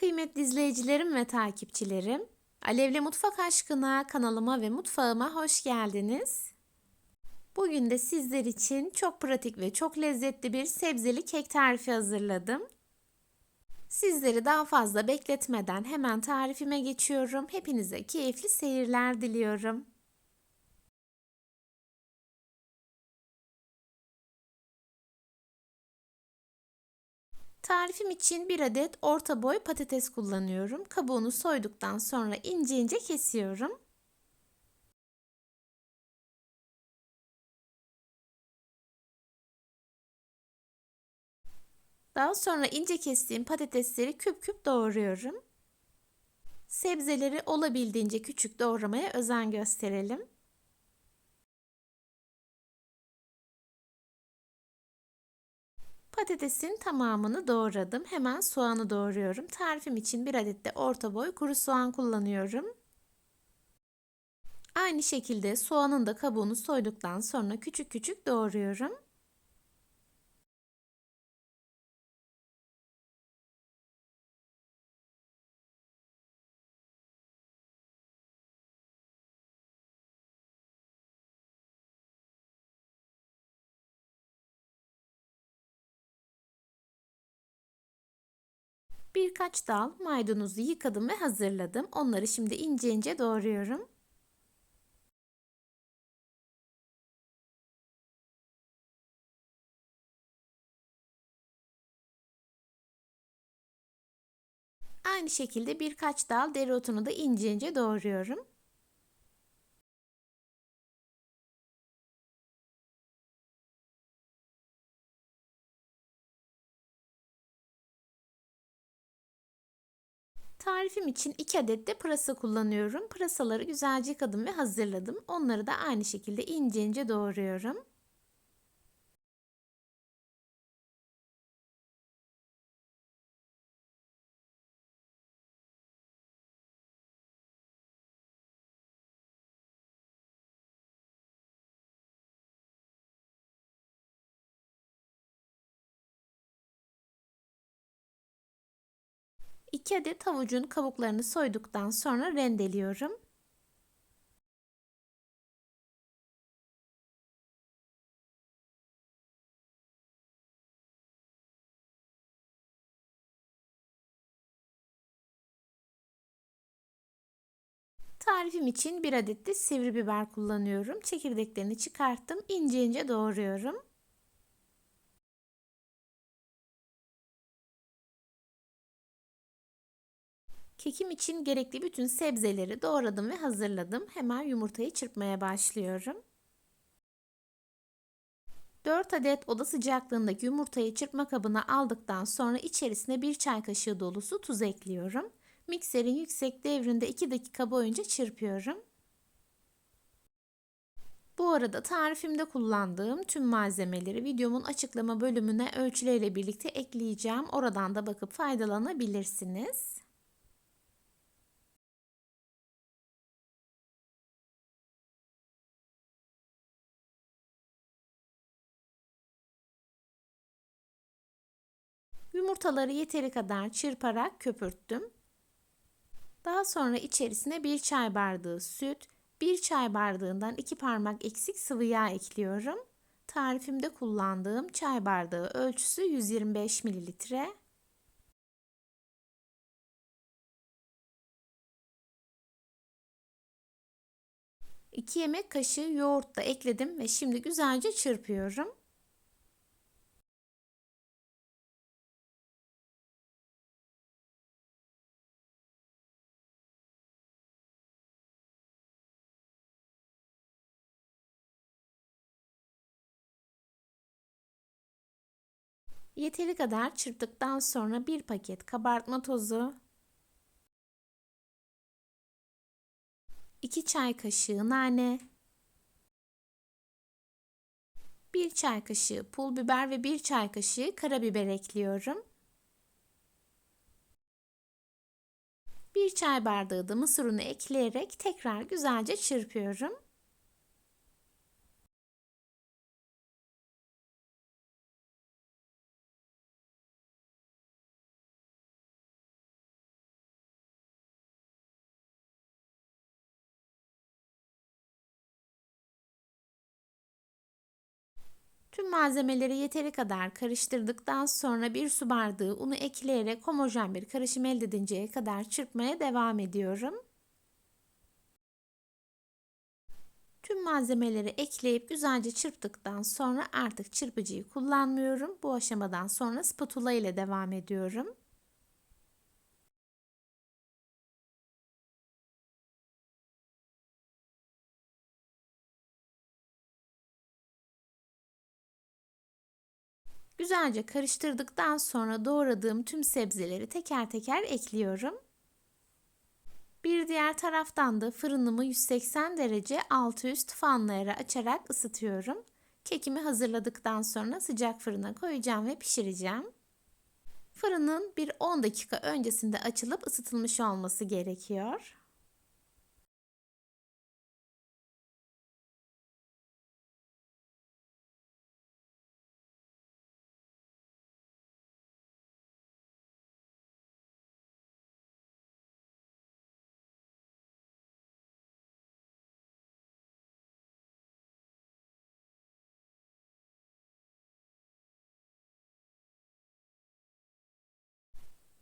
Kıymetli izleyicilerim ve takipçilerim, Alevli Mutfak Aşkına kanalıma ve mutfağıma hoş geldiniz. Bugün de sizler için çok pratik ve çok lezzetli bir sebzeli kek tarifi hazırladım. Sizleri daha fazla bekletmeden hemen tarifime geçiyorum. Hepinize keyifli seyirler diliyorum. Tarifim için bir adet orta boy patates kullanıyorum. Kabuğunu soyduktan sonra ince ince kesiyorum. Daha sonra ince kestiğim patatesleri küp küp doğruyorum. Sebzeleri olabildiğince küçük doğramaya özen gösterelim. Patatesin tamamını doğradım. Hemen soğanı doğruyorum. Tarifim için bir adet de orta boy kuru soğan kullanıyorum. Aynı şekilde soğanın da kabuğunu soyduktan sonra küçük küçük doğruyorum. Birkaç dal maydanozu yıkadım ve hazırladım. Onları şimdi ince ince doğruyorum. Aynı şekilde birkaç dal dereotunu da ince ince doğruyorum. Tarifim için 2 adet de pırasa kullanıyorum. Pırasaları güzelce yıkadım ve hazırladım. Onları da aynı şekilde ince ince doğruyorum. İki adet havucun kabuklarını soyduktan sonra rendeliyorum. Tarifim için bir adet de sivri biber kullanıyorum. Çekirdeklerini çıkarttım. ince ince doğruyorum. Kekim için gerekli bütün sebzeleri doğradım ve hazırladım. Hemen yumurtayı çırpmaya başlıyorum. 4 adet oda sıcaklığındaki yumurtayı çırpma kabına aldıktan sonra içerisine 1 çay kaşığı dolusu tuz ekliyorum. Mikserin yüksek devrinde 2 dakika boyunca çırpıyorum. Bu arada tarifimde kullandığım tüm malzemeleri videomun açıklama bölümüne ölçüleriyle birlikte ekleyeceğim. Oradan da bakıp faydalanabilirsiniz. Yumurtaları yeteri kadar çırparak köpürttüm. Daha sonra içerisine bir çay bardağı süt, bir çay bardağından iki parmak eksik sıvı yağ ekliyorum. Tarifimde kullandığım çay bardağı ölçüsü 125 mililitre. İki yemek kaşığı yoğurt da ekledim ve şimdi güzelce çırpıyorum. Yeteri kadar çırptıktan sonra bir paket kabartma tozu, 2 çay kaşığı nane, 1 çay kaşığı pul biber ve 1 çay kaşığı karabiber ekliyorum. 1 çay bardağı da mısır unu ekleyerek tekrar güzelce çırpıyorum. Tüm malzemeleri yeteri kadar karıştırdıktan sonra bir su bardağı unu ekleyerek homojen bir karışım elde edinceye kadar çırpmaya devam ediyorum. Tüm malzemeleri ekleyip güzelce çırptıktan sonra artık çırpıcıyı kullanmıyorum. Bu aşamadan sonra spatula ile devam ediyorum. Güzelce karıştırdıktan sonra doğradığım tüm sebzeleri teker teker ekliyorum. Bir diğer taraftan da fırınımı 180 derece altı üst fanlara açarak ısıtıyorum. Kekimi hazırladıktan sonra sıcak fırına koyacağım ve pişireceğim. Fırının bir 10 dakika öncesinde açılıp ısıtılmış olması gerekiyor.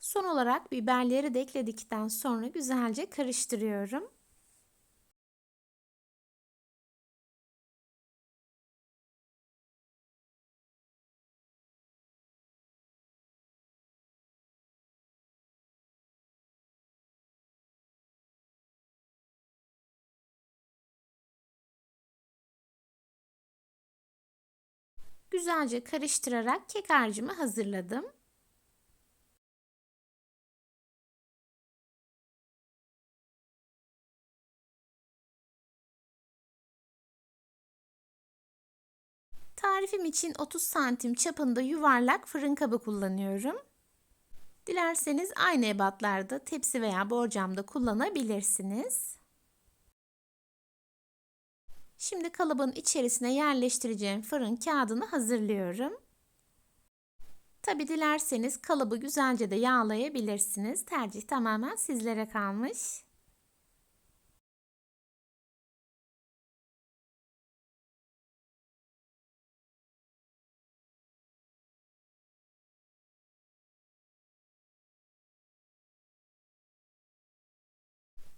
Son olarak biberleri de ekledikten sonra güzelce karıştırıyorum. Güzelce karıştırarak kek harcımı hazırladım. Tarifim için 30 santim çapında yuvarlak fırın kabı kullanıyorum. Dilerseniz aynı ebatlarda tepsi veya borcamda kullanabilirsiniz. Şimdi kalıbın içerisine yerleştireceğim fırın kağıdını hazırlıyorum. Tabi dilerseniz kalıbı güzelce de yağlayabilirsiniz. Tercih tamamen sizlere kalmış.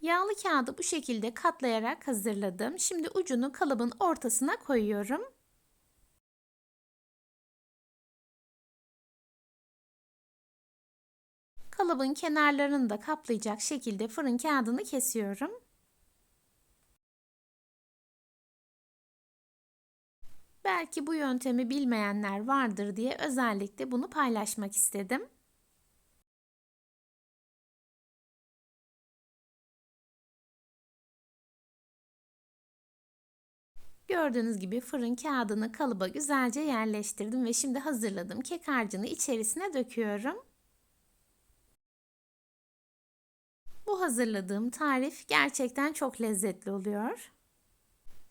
Yağlı kağıdı bu şekilde katlayarak hazırladım. Şimdi ucunu kalıbın ortasına koyuyorum. Kalıbın kenarlarını da kaplayacak şekilde fırın kağıdını kesiyorum. Belki bu yöntemi bilmeyenler vardır diye özellikle bunu paylaşmak istedim. Gördüğünüz gibi fırın kağıdını kalıba güzelce yerleştirdim ve şimdi hazırladım kek harcını içerisine döküyorum. Bu hazırladığım tarif gerçekten çok lezzetli oluyor.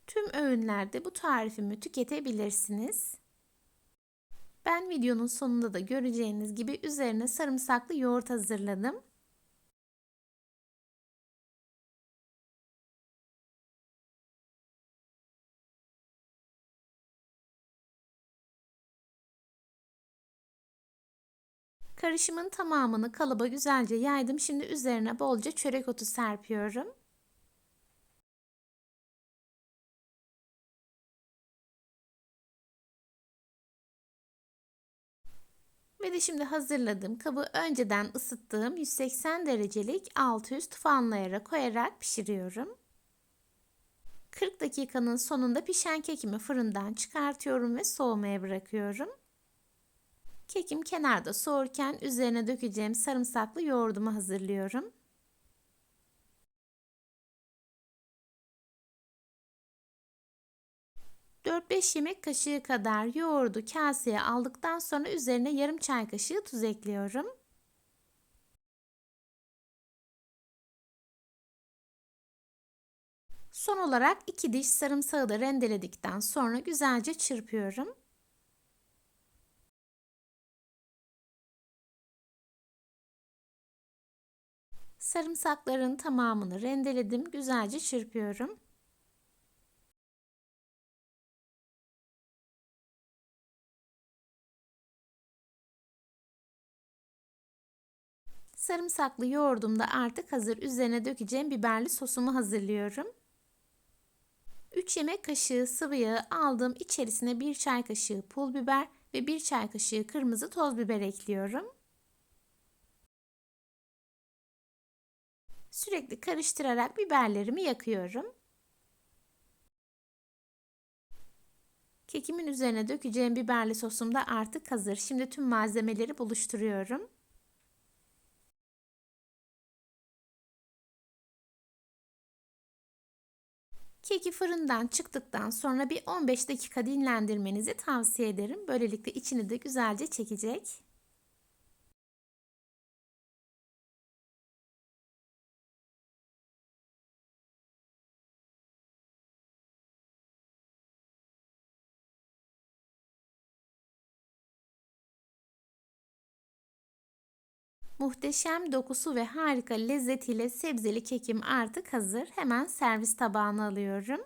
Tüm öğünlerde bu tarifimi tüketebilirsiniz. Ben videonun sonunda da göreceğiniz gibi üzerine sarımsaklı yoğurt hazırladım. Karışımın tamamını kalıba güzelce yaydım. Şimdi üzerine bolca çörek otu serpiyorum. Ve de şimdi hazırladığım kabı önceden ısıttığım 180 derecelik alt üst fanlayara koyarak pişiriyorum. 40 dakikanın sonunda pişen kekimi fırından çıkartıyorum ve soğumaya bırakıyorum. Kekim kenarda soğurken üzerine dökeceğim sarımsaklı yoğurdumu hazırlıyorum. ...4-5 yemek kaşığı kadar yoğurdu kaseye aldıktan sonra üzerine yarım çay kaşığı tuz ekliyorum. Son olarak 2 diş sarımsağı da rendeledikten sonra güzelce çırpıyorum. Sarımsakların tamamını rendeledim. Güzelce çırpıyorum. Sarımsaklı yoğurdum da artık hazır. Üzerine dökeceğim biberli sosumu hazırlıyorum. 3 yemek kaşığı sıvı yağ aldım. İçerisine 1 çay kaşığı pul biber ve 1 çay kaşığı kırmızı toz biber ekliyorum. Sürekli karıştırarak biberlerimi yakıyorum. Kekimin üzerine dökeceğim biberli sosum da artık hazır. Şimdi tüm malzemeleri buluşturuyorum. Keki fırından çıktıktan sonra bir 15 dakika dinlendirmenizi tavsiye ederim. Böylelikle içini de güzelce çekecek. Muhteşem dokusu ve harika lezzetiyle sebzeli kekim artık hazır. Hemen servis tabağına alıyorum.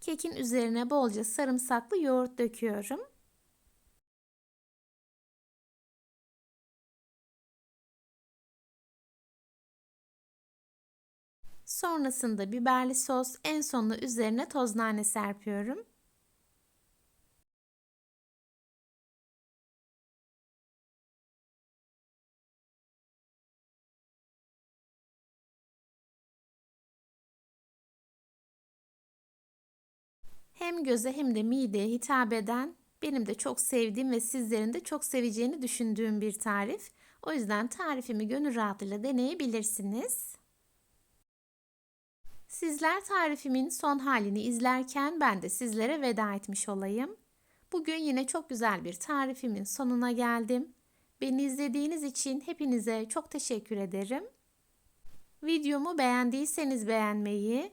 Kekin üzerine bolca sarımsaklı yoğurt döküyorum. Sonrasında biberli sos, en sonunda üzerine toz nane serpiyorum. Hem göze hem de mideye hitap eden benim de çok sevdiğim ve sizlerin de çok seveceğini düşündüğüm bir tarif. O yüzden tarifimi gönül rahatlığıyla deneyebilirsiniz. Sizler tarifimin son halini izlerken ben de sizlere veda etmiş olayım. Bugün yine çok güzel bir tarifimin sonuna geldim. Beni izlediğiniz için hepinize çok teşekkür ederim. Videomu beğendiyseniz beğenmeyi,